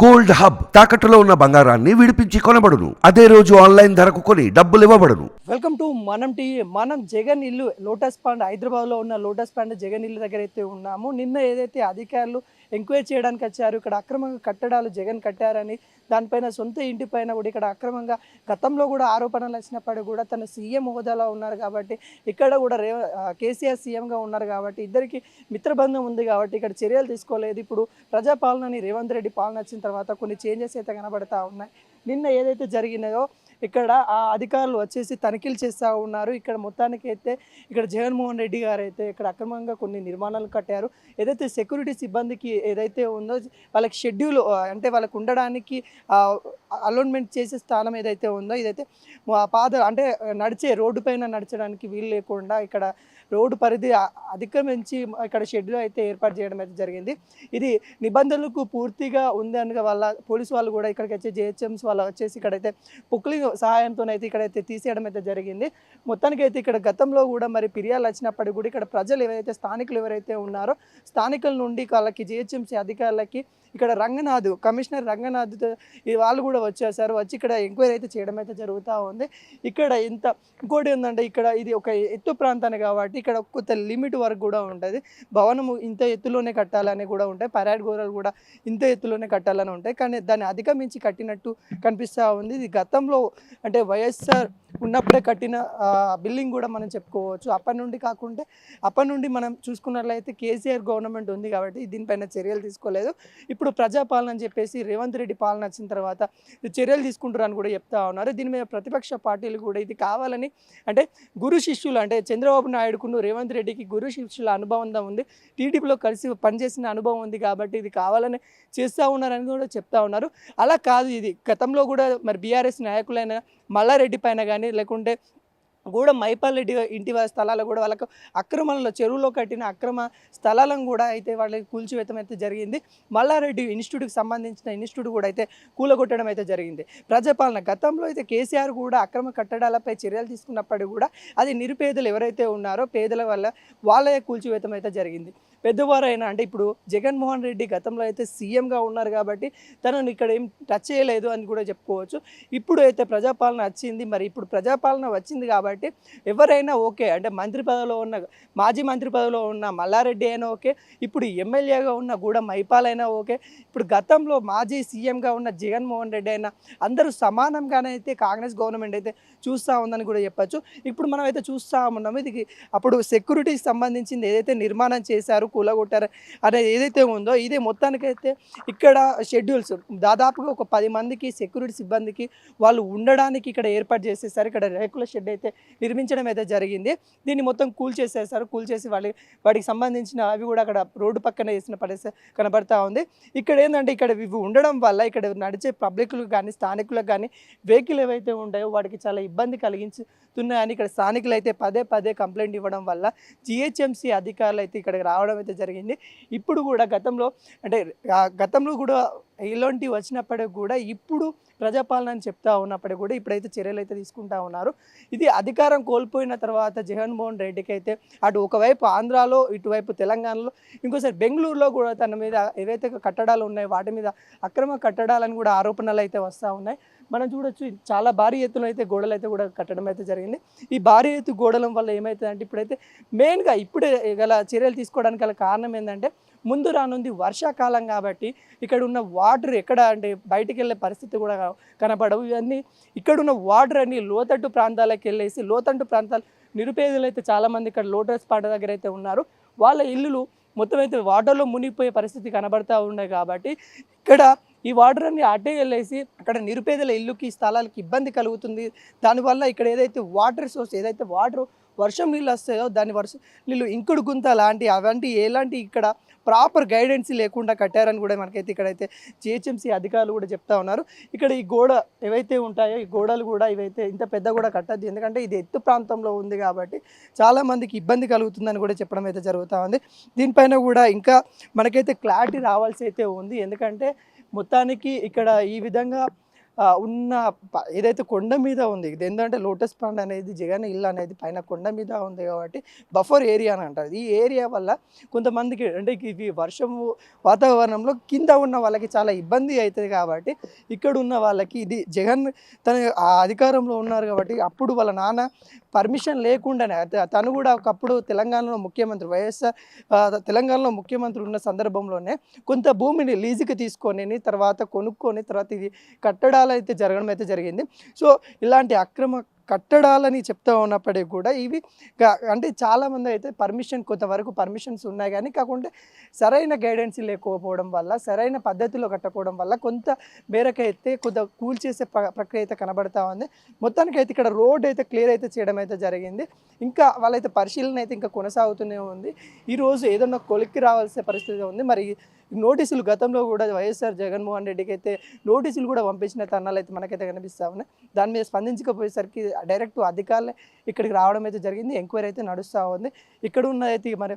Gold hub తాకట్టులో ఉన్న బంగారాన్ని విడిపించి కొనబడును. అదే రోజు ఆన్లైన్ ధరకు కొని డబ్బులు ఇవ్వబడును. వెల్కమ్ టు మనం టీవీ మనం జగన్ ఇల్లు లోటస్ పాండ్ హైదరాబాద్లో ఉన్న లోటస్ పాండ్ జగన్ ఇల్లు దగ్గర అయితే ఉన్నాము. నిన్న ఏదైతే అధికారులు ఎంక్వైరీ చేయడానికి వచ్చారు ఇక్కడ అక్రమంగా కట్టడాలు జగన్ కట్టారని దానిపైన సొంత ఇంటి పైన కూడా ఇక్కడ అక్రమంగా గతంలో కూడా ఆరోపణలు వచ్చినప్పటికీ కూడా తన సీఎం హోదాలో ఉన్నారు కాబట్టి ఇక్కడ కూడా రే కేసీఆర్ సీఎంగా ఉన్నారు కాబట్టి ఇద్దరికి మిత్రబంధం ఉంది కాబట్టి ఇక్కడ చర్యలు తీసుకోలేదు. ఇప్పుడు ప్రజాపాలనని రేవంత్ రెడ్డి పాలన వచ్చిన తర్వాత కొన్ని చేంజెస్ అయితే కనబడతా ఉన్నాయి. నిన్న ఏదైతే జరిగినాయో ఇక్కడ ఆ అధికారులు వచ్చేసి తనిఖీలు చేస్తూ ఉన్నారు. ఇక్కడ మొత్తానికి అయితే ఇక్కడ జగన్మోహన్ రెడ్డి గారు అయితే ఇక్కడ అక్రమంగా కొన్ని నిర్మాణాలు కట్టారు. ఏదైతే సెక్యూరిటీ సిబ్బందికి ఏదైతే ఉందో వాళ్ళకి షెడ్యూల్ అంటే వాళ్ళకు ఉండడానికి అలోన్మెంట్ చేసే స్థానం ఏదైతే ఉందో ఇదైతే మా పాద అంటే నడిచే రోడ్డు పైన నడచడానికి వీలు లేకుండా ఇక్కడ రోడ్డు పరిధి అ- ఇక్కడ షెడ్యూల్ అయితే ఏర్పాటు చేయడం అయితే జరిగింది. ఇది నిబంధనలకు పూర్తిగా ఉంది అనగా వాళ్ళ పోలీసు వాళ్ళు కూడా ఇక్కడికి వచ్చే జిహెచ్ఎంస్ వాళ్ళు వచ్చేసి ఇక్కడైతే పుక్లింగ్ సహాయంతో అయితే ఇక్కడైతే తీసేయడం అయితే జరిగింది. మొత్తానికి అయితే ఇక్కడ గతంలో కూడా మరి ఫిర్యాదులు వచ్చినప్పటికీ కూడా ఇక్కడ ప్రజలు ఎవరైతే స్థానికులు ఎవరైతే ఉన్నారో స్థానికుల నుండి వాళ్ళకి జిహెచ్ఎంసీ అధికారులకి ఇక్కడ రంగనాథ్ కమిషనర్ రంగనాథ్ ఈ వాళ్ళు కూడా వచ్చేసారు. వచ్చి ఇక్కడ ఎంక్వైరీ అయితే చేయడం అయితే జరుగుతూ ఉంది. ఇక్కడ ఇంత ఇంకోటి ఏంటంటే ఇక్కడ ఇది ఒక ఎత్తు ప్రాంతాన్ని కాబట్టి ఇక్కడ కొంత లిమిట్ వరకు కూడా ఉంటుంది. భవనము ఇంత ఎత్తులోనే కట్టాలని కూడా ఉంటాయి. పరాడ్ గోడలు కూడా ఇంత ఎత్తులోనే కట్టాలని ఉంటాయి. కానీ దాన్ని అధిగమించి కట్టినట్టు కనిపిస్తూ ఉంది. ఇది గతంలో అంటే వైఎస్ఆర్ ఉన్నప్పుడే కట్టిన బిల్డింగ్ కూడా మనం చెప్పుకోవచ్చు. అప్పటి నుండి కాకుంటే అప్పటి నుండి మనం చూసుకున్నట్లయితే కేసీఆర్ గవర్నమెంట్ ఉంది కాబట్టి దీనిపైన చర్యలు తీసుకోలేదు. ఇప్పుడు ప్రజాపాలన అని చెప్పేసి రేవంత్ రెడ్డి పాలన వచ్చిన తర్వాత చర్యలు తీసుకుంటారు అని కూడా చెప్తా ఉన్నారు. దీని మీద ప్రతిపక్ష పార్టీలు కూడా ఇది కావాలని అంటే గురు శిష్యులు అంటే చంద్రబాబు నాయుడుకును రేవంత్ రెడ్డికి గురు శిష్యుల అనుభవం ఉంది. టీడీపీలో కలిసి పనిచేసిన అనుభవం ఉంది కాబట్టి ఇది కావాలని చేస్తూ ఉన్నారని కూడా చెప్తా ఉన్నారు. అలా కాదు ఇది. గతంలో కూడా మరి బీఆర్ఎస్ నాయకులైన మల్లారెడ్డి పైన కానీ లేకుంటే కూడా మైపాల్ రెడ్డి ఇంటి స్థలాలు కూడా వాళ్ళకు అక్రమంలో చెరువులో కట్టిన అక్రమ స్థలాలను కూడా అయితే వాళ్ళకి కూల్చివేతం అయితే జరిగింది. మల్లారెడ్డి ఇన్స్టిట్యూట్కి సంబంధించిన ఇన్స్టిట్యూట్ కూడా అయితే కూలగొట్టడం అయితే జరిగింది. ప్రజాపాలన గతంలో అయితే కేసీఆర్ కూడా అక్రమ కట్టడాలపై చర్యలు తీసుకున్నప్పటికీ కూడా అది నిరుపేదలు ఎవరైతే ఉన్నారో పేదల వల్ల వాళ్ళే కూల్చివేతం అయితే జరిగింది. పెద్దవారైనా అంటే ఇప్పుడు జగన్మోహన్ రెడ్డి గతంలో అయితే సీఎంగా ఉన్నారు కాబట్టి తనను ఇక్కడ ఏం టచ్ చేయలేదు అని కూడా చెప్పుకోవచ్చు. ఇప్పుడు అయితే ప్రజాపాలన వచ్చింది. మరి ఇప్పుడు ప్రజాపాలన వచ్చింది కాబట్టి ఎవరైనా ఓకే. అంటే మంత్రి పదవిలో ఉన్న మాజీ మంత్రి పదవిలో ఉన్న మల్లారెడ్డి అయినా ఓకే. ఇప్పుడు ఎమ్మెల్యేగా ఉన్న గూడ మైపాలైనా ఓకే. ఇప్పుడు గతంలో మాజీ సీఎంగా ఉన్న జగన్మోహన్ రెడ్డి అయినా అందరూ సమానంగానే అయితే కాంగ్రెస్ గవర్నమెంట్ అయితే చూస్తూ ఉందని కూడా చెప్పచ్చు. ఇప్పుడు మనం అయితే చూస్తూ ఉన్నాము. ఇది అప్పుడు సెక్యూరిటీకి సంబంధించింది ఏదైతే నిర్మాణం చేశారు కూలగొట్టారు అనేది ఏదైతే ఉందో ఇదే మొత్తానికైతే ఇక్కడ షెడ్యూల్స్ దాదాపుగా ఒక పది మందికి సెక్యూరిటీ సిబ్బందికి వాళ్ళు ఉండడానికి ఇక్కడ ఏర్పాటు చేసేసారు. ఇక్కడ రేకుల షెడ్ అయితే నిర్మించడం అయితే జరిగింది. దీన్ని మొత్తం కూల్ చేసేసారు. కూల్ చేసి వాళ్ళ వాటికి సంబంధించిన అవి కూడా అక్కడ రోడ్డు పక్కన వేసిన పడేసే కనబడతా ఉంది. ఇక్కడ ఏంటంటే ఇక్కడ ఇవి ఉండడం వల్ల ఇక్కడ నడిచే పబ్లిక్లకు కానీ స్థానికులకు కానీ వెహికల్ ఏవైతే ఉంటాయో వాటికి చాలా ఇబ్బంది కలిగించుతున్నాయని ఇక్కడ స్థానికులు అయితే పదే పదే కంప్లైంట్ ఇవ్వడం వల్ల జిహెచ్ఎంసీ అధికారులు అయితే ఇక్కడికి రావడం అయితే జరిగింది. ఇప్పుడు కూడా గతంలో అంటే గతంలో కూడా ఇలాంటివి వచ్చినప్పటికి కూడా ఇప్పుడు ప్రజాపాలన అని చెప్తా ఉన్నప్పటికీ కూడా ఇప్పుడైతే చర్యలు అయితే తీసుకుంటా ఉన్నారు. ఇది అధికారం కోల్పోయిన తర్వాత జగన్మోహన్ రెడ్డికి అయితే అటు ఒకవైపు ఆంధ్రాలో ఇటువైపు తెలంగాణలో ఇంకోసారి బెంగళూరులో కూడా తన మీద ఏవైతే కట్టడాలు ఉన్నాయో వాటి మీద అక్రమ కట్టడాలని కూడా ఆరోపణలు అయితే వస్తూ ఉన్నాయి. మనం చూడొచ్చు చాలా భారీ ఎత్తున అయితే గోడలు అయితే కూడా కట్టడం అయితే జరిగింది. ఈ భారీ ఎత్తు గోడల వల్ల ఏమవుతుందంటే ఇప్పుడైతే మెయిన్గా ఇప్పుడే గల చర్యలు తీసుకోవడానికి గల కారణం ఏంటంటే ముందు రానుంది వర్షాకాలం కాబట్టి ఇక్కడ ఉన్న వాటర్ ఎక్కడ అంటే బయటికి వెళ్ళే పరిస్థితి కూడా కనపడవు. ఇవన్నీ ఇక్కడ ఉన్న వాటర్ అన్ని లోతట్టు ప్రాంతాలకు వెళ్ళేసి లోతట్టు ప్రాంతాలు నిరుపేదలు అయితే చాలామంది ఇక్కడ లోటస్ పాట దగ్గర అయితే ఉన్నారు. వాళ్ళ ఇల్లులు మొత్తం అయితే వాటర్లో మునిగిపోయే పరిస్థితి కనబడతా ఉన్నాయి కాబట్టి ఇక్కడ ఈ వాటర్ అన్ని అటే వెళ్ళేసి అక్కడ నిరుపేదల ఇల్లుకి స్థలాలకి ఇబ్బంది కలుగుతుంది. దానివల్ల ఇక్కడ ఏదైతే వాటర్ సోర్స్ ఏదైతే వాటర్ వర్షం నీళ్ళు వస్తాయో దాని వర్షం నీళ్ళు ఇంకుడు గుంత లాంటి అవంటి ఎలాంటి ఇక్కడ ప్రాపర్ గైడెన్స్ లేకుండా కట్టారని కూడా మనకైతే ఇక్కడైతే జిహెచ్ఎంసీ అధికారులు కూడా చెప్తా ఉన్నారు. ఇక్కడ ఈ గోడ ఏవైతే ఉంటాయో ఈ గోడలు కూడా ఇవైతే ఇంత పెద్ద కూడా కట్టద్దు. ఎందుకంటే ఇది ఎత్తు ప్రాంతంలో ఉంది కాబట్టి చాలా మందికి ఇబ్బంది కలుగుతుందని కూడా చెప్పడం అయితే జరుగుతూ ఉంది. దీనిపైన కూడా ఇంకా మనకైతే క్లారిటీ రావాల్సి అయితే ఉంది. ఎందుకంటే మొత్తానికి ఇక్కడ ఈ విధంగా ఉన్న ప- ఏదైతే కొండ మీద ఉంది ఇది ఏంటంటే లోటస్ పాండ్ అనేది జగన్ ఇల్లు అనేది పైన కొండ మీద ఉంది కాబట్టి బఫర్ ఏరియా అని అంటారు. ఈ ఏరియా వల్ల కొంతమందికి అంటే ఇది వర్షము వాతావరణంలో కింద ఉన్న వాళ్ళకి చాలా ఇబ్బంది అవుతుంది కాబట్టి ఇక్కడ ఉన్న వాళ్ళకి ఇది జగన్ తన ఆ అధికారంలో ఉన్నారు కాబట్టి అప్పుడు వాళ్ళ నాన్న పర్మిషన్ లేకుండానే తను కూడా ఒకప్పుడు తెలంగాణలో ముఖ్యమంత్రి వైఎస్ఆర్ తెలంగాణలో ముఖ్యమంత్రి ఉన్న సందర్భంలోనే కొంత భూమిని లీజుకి తీసుకొని తర్వాత కొనుక్కొని తర్వాత ఇది విషయాలు అయితే జరగడం అయితే జరిగింది. సో ఇలాంటి అక్రమ కట్టడాలని చెప్తా ఉన్నప్పటికీ కూడా ఇవి అంటే చాలామంది అయితే పర్మిషన్ కొంతవరకు పర్మిషన్స్ ఉన్నాయి కానీ కాకుండా సరైన గైడెన్స్ లేకపోవడం వల్ల సరైన పద్ధతిలో కట్టకపోవడం వల్ల కొంత మేరకైతే కొంత కూల్చేసే ప్ర- ప్రక్రియ అయితే కనబడతా ఉంది. మొత్తానికి అయితే ఇక్కడ రోడ్ అయితే క్లియర్ అయితే చేయడం అయితే జరిగింది. ఇంకా వాళ్ళైతే పరిశీలన అయితే ఇంకా కొనసాగుతూనే ఉంది. ఈరోజు ఏదన్నా కొలిక్కి రావాల్సిన పరిస్థితి ఉంది. మరి నోటీసులు గతంలో కూడా వైఎస్ఆర్ జగన్మోహన్ రెడ్డికి అయితే నోటీసులు కూడా పంపించిన తన్నాలు అయితే మనకైతే కనిపిస్తా ఉన్నాయి. దాని మీద స్పందించకపోయేసరికి డైరెక్ట్ అధికారులే ఇక్కడికి రావడం అయితే జరిగింది ఎంక్వైరీ అయితే నడుస్తూ ఉంది. ఇక్కడ ఉన్నదైతే మరి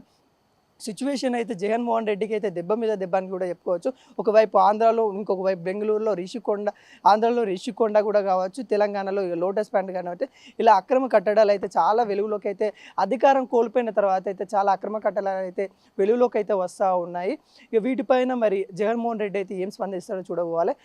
సిచ్యువేషన్ అయితే జగన్మోహన్ రెడ్డికి అయితే దెబ్బ మీద దెబ్బ అని కూడా చెప్పుకోవచ్చు. ఒకవైపు ఆంధ్రాలో ఇంకొక వైపు బెంగళూరులో రిషికొండ ఆంధ్రాలో రిషికొండ కూడా కావచ్చు తెలంగాణలో లోటస్ ప్యాంట్ కానివ్వచ్చు ఇలా అక్రమ కట్టడాలు అయితే చాలా వెలుగులోకి అయితే అధికారం కోల్పోయిన తర్వాత అయితే చాలా అక్రమ కట్టడాలు అయితే వెలుగులోకి అయితే వస్తూ ఉన్నాయి. ఇక వీటిపైన మరి జగన్మోహన్ రెడ్డి అయితే ఏం స్పందిస్తాడో చూడబోవాలి.